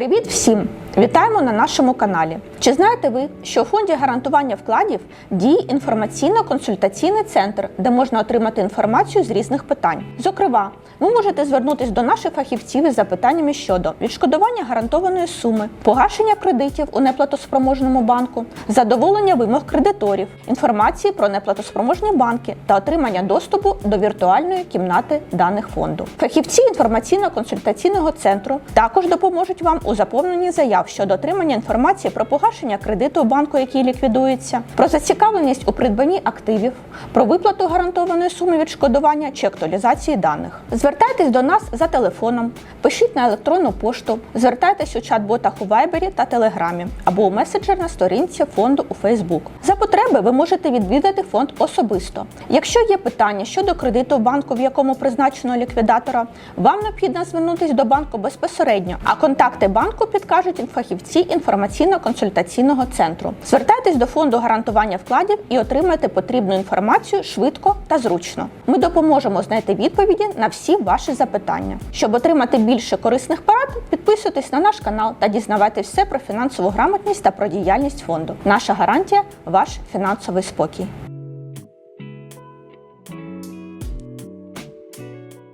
Привіт всім! Вітаємо на нашому каналі. Чи знаєте ви, що у фонді гарантування вкладів діє інформаційно-консультаційний центр, де можна отримати інформацію з різних питань? Зокрема, ви можете звернутися до наших фахівців із запитаннями щодо відшкодування гарантованої суми, погашення кредитів у неплатоспроможному банку, задоволення вимог кредиторів, інформації про неплатоспроможні банки та отримання доступу до віртуальної кімнати даних фонду. Фахівці інформаційно-консультаційного центру також допоможуть вам у заповненні заяв щодо отримання інформації про погашення кредиту банку, який ліквідується, про зацікавленість у придбанні активів, про виплату гарантованої суми відшкодування чи актуалізації даних. Звертайтесь до нас за телефоном, пишіть на електронну пошту, звертайтесь у чат-ботах у Вайбері та Телеграмі або у меседжер на сторінці фонду у Фейсбук. За потреби ви можете відвідати фонд особисто. Якщо є питання щодо кредиту банку, в якому призначено ліквідатора, вам необхідно звернутися до банку безпосередньо, а контакти банку підкажуть фахівці інформаційно-консультаційного центру. Звертайтесь до фонду гарантування вкладів і отримайте потрібну інформацію швидко та зручно. Ми допоможемо знайти відповіді на всі ваші запитання. Щоб отримати більше корисних порад, підписуйтесь на наш канал та дізнавайтесь все про фінансову грамотність та про діяльність фонду. Наша гарантія ваш фінансовий спокій.